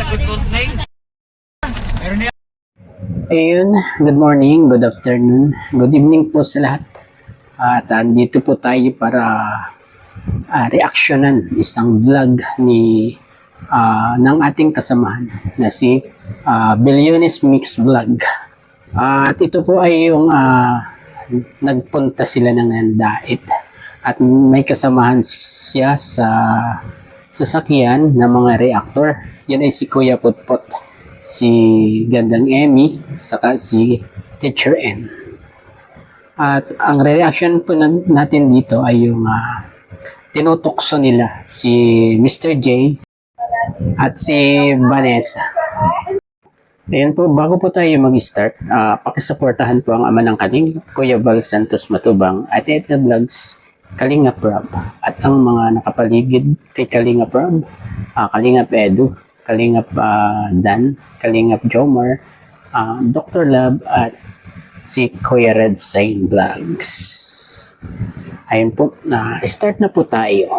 sa good morning. Ayun, good morning, good afternoon, good evening po sa lahat. At andito po tayo para uh, reaksyonan isang vlog ni uh, ng ating kasamahan na si uh, Billionis Mix Vlog. Uh, at ito po ay yung uh, nagpunta sila ng Dait at may kasamahan siya sa sasakyan ng mga reactor. Yan ay si Kuya Putpot, si Gandang Emmy, saka si Teacher N. At ang reaction po na- natin dito ay yung ah, tinutokso nila si Mr. J at si Vanessa. Ayan po, bago po tayo mag-start, uh, pakisuportahan po ang ama ng kaling, Kuya Val Santos Matubang at Etna Vlogs, Kalinga Prab at ang mga nakapaligid kay Kalinga Prab, uh, Kalinga Edu, Kalinga ah, Dan, Kalinga Jomar, ah, Dr. Lab at si Kuya Red Sign Vlogs. Ayun po, na start na po tayo.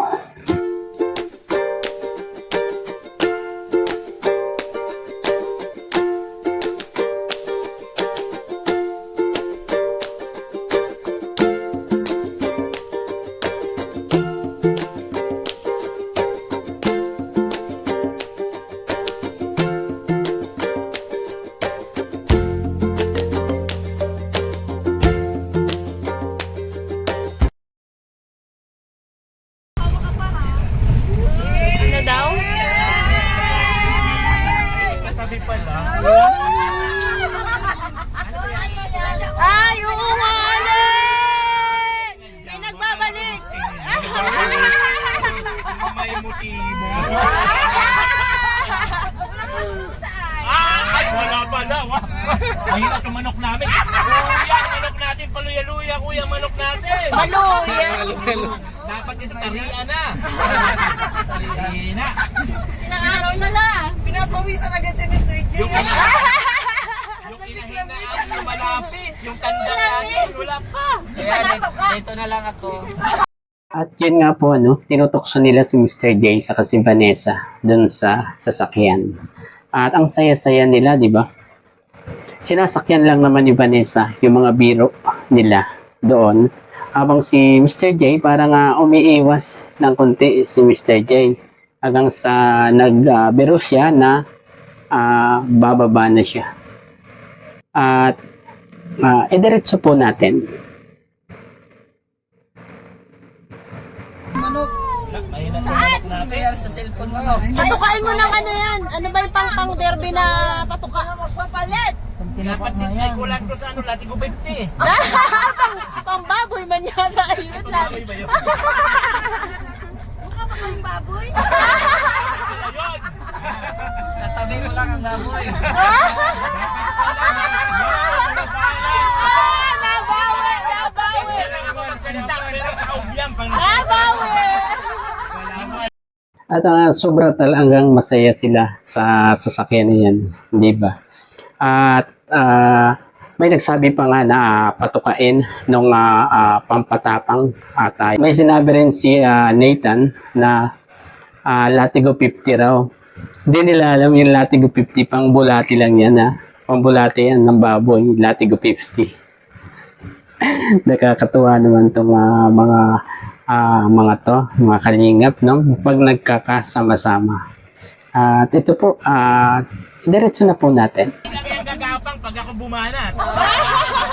Natin. Maluya! Dapat ito tarian na. Tarian na. Ilang araw na lang! Pinapawisan agad si Mr. J. Yung inahinaan yung malapit. Yung tanda natin, wala pa. dito na lang ako. At yun nga po, no, tinutokso nila si Mr. J sa si Vanessa dun sa sasakyan. At ang saya-saya nila, di ba? Sinasakyan lang naman ni Vanessa yung mga biro nila doon. Habang si Mr. J parang nga umiiwas ng konti si Mr. J. Hanggang sa nagbiro siya na ah, bababa na siya. At uh, ediretso po natin. Manok natin. Sa cellphone mo. Patukain mo ng ano yan. Ano ba yung pang pang derby na patuka? Magpapalit. Dapat din may kulang ko sa ano, lati ko 50. pang, pang baboy man yata. Ayun lang. Baboy ba yun? Mukha ba kayong baboy? Ayun. Natabi mo lang ang baboy. Ah, nabawi, nabawi. Nabawi! At uh, sobra talagang masaya sila sa sasakyan na yan, di ba? At ah, may nagsabi pa nga na patukain nung ah, ah, pampatapang at ah, may sinabi rin si ah, Nathan na ah, Latigo 50 raw. Hindi nila alam yung Latigo 50 pang bulati lang yan ha. Pambulati yan ng baboy, Latigo 50. Nakakatuwa naman itong ah, mga ah, mga to, mga kalingap, no? Pag nagkakasama-sama. At ito po, ah, diretso na po natin. Kaya gagapang pag ako bumanat.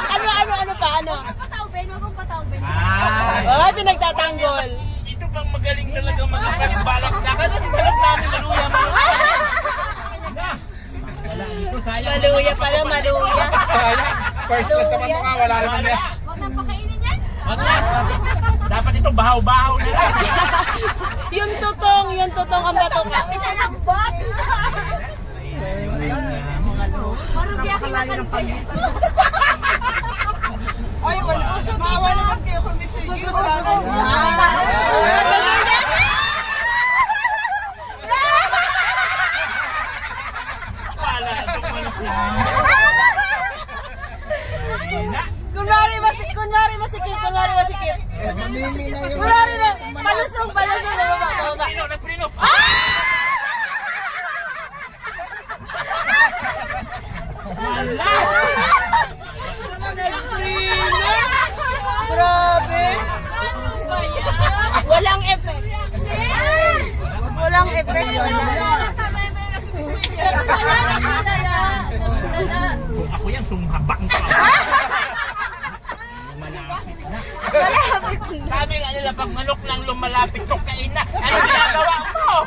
Ano, ano, ano pa? Ano? Pataubin, wag mong pataubin. Ay, Oh, pinagtatanggol. ito pang magaling talaga magpagbalak. Dapat ang balak namin maluya mo. Maluya pala, maluya. First class naman ito ka, wala naman yan. Huwag nang pakainin yan. Na. Dapat ito bahaw-bahaw nila. Yung tutong, yung tutong ang batuka. Pinalambot. Marugya kailangan Ay, wala. Maawa naman kayo kung Mr. Juice. Kung ako yan, sumhabak ka. Lumalapit na. Sabi nga nila, pag manok lang lumalapit to kain na. Ano ginagawa mo?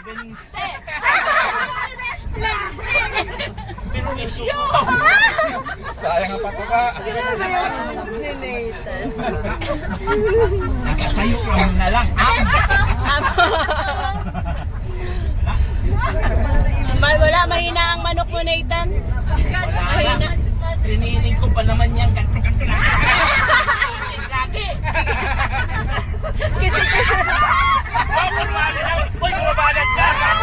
Ganun. Pero isyo. Sayang ang patuka. Nakatayo lang na lang. Mal wala, mahina ang manok mo, Nathan. Mahina. Trinining ko pa naman yan. Ganto lang. Lagi. Kasi Oh. Uy, bumabalag ka. Bumabalag.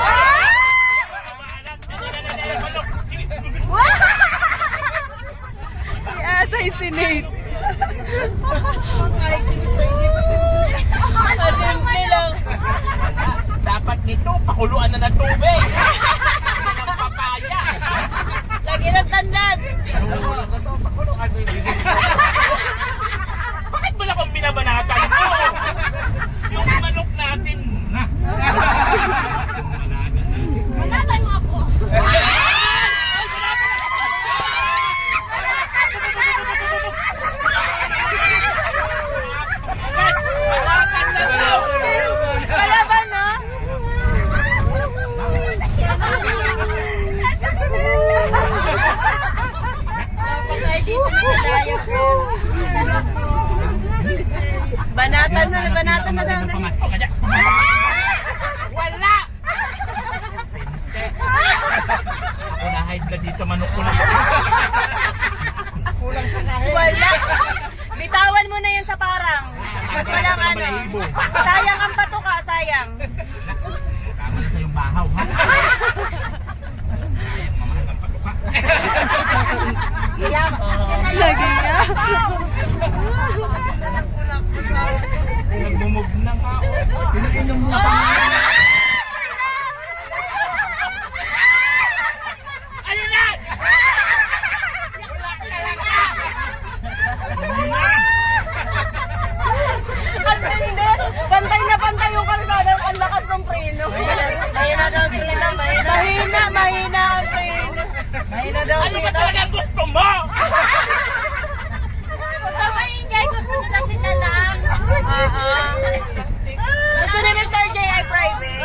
Ano, ano, ano, ano, manok. atay si Nate. Kahit si Mr. Hindi pa simple. Masimple lang. Dapat nito, pakuluan na ng tubig. Ng papaya. Lagi nagtandad. Bakit mo na kung binabanatan mo? Yung manok natin na. Manatay mo ako. Banatan na daw. Wala ba, no? Patay dito na kadayo. Banatan na, banatan na daw. Pamasok ka dyan. Wala! Ako na hide na dito manok ko na. Wala. Bitawan mo na yan sa parang. Huwag pa lang ano. Sayang ang patuka, sayang. Tama na sa yung bahaw, ha? Sayang mamahal ng patuka. Lagi nga. Nagmumog na nga. oh. Ano na? Wala talaga! Ano na? Ang hindi. Pantay na pantay yung kalsada. Ang lakas ng preno. Mahina daw preno. Mahina, mahina ang preno. Mahina daw Ano ba talaga gusto mo? Huwag ka maingay, gusto nila sila lang. Oo. Gusto ni Mr. J ay private.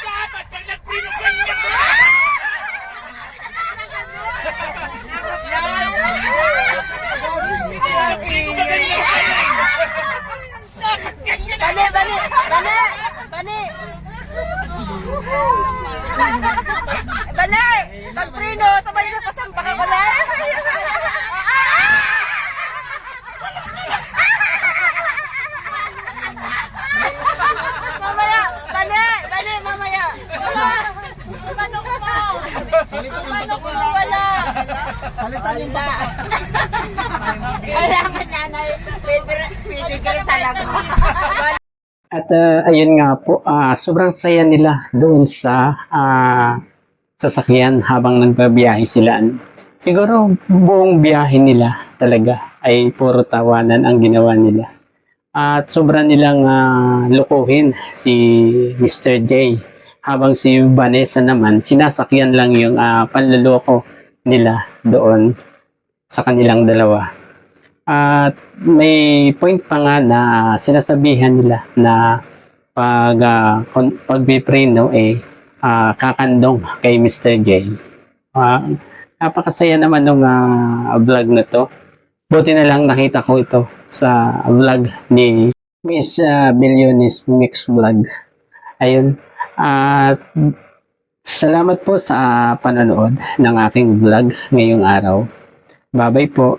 Dapat pag nagpinukan niya ko! Dapat ganyan Bani, bani, bani, bani. Bani, pag preno, sabay na pasampa ka bani. Mamaya, bani, bani, mamaya. Wala. Manok mo. Manok mo wala. Palitan yung ba? Kailangan niya na pwede kayo talaga. At ah, ayun nga po, ah, sobrang saya nila doon sa ah, sasakyan habang nagbabiyahe sila. Siguro buong biyahe nila talaga ay puro tawanan ang ginawa nila. At sobrang nilang ah, lukuhin si Mr. J. Habang si Vanessa naman, sinasakyan lang yung ah, panluloko nila doon sa kanilang dalawa. At may point pa nga na sinasabihan nila na pag uh, pagbipreno eh ah, kakandong kay Mr. J. Ah, napakasaya naman nung ah, vlog na to. Buti na lang nakita ko ito sa vlog ni Miss uh, Billionis Mix Vlog. Ayun. At salamat po sa panonood ng aking vlog ngayong araw. Bye-bye po.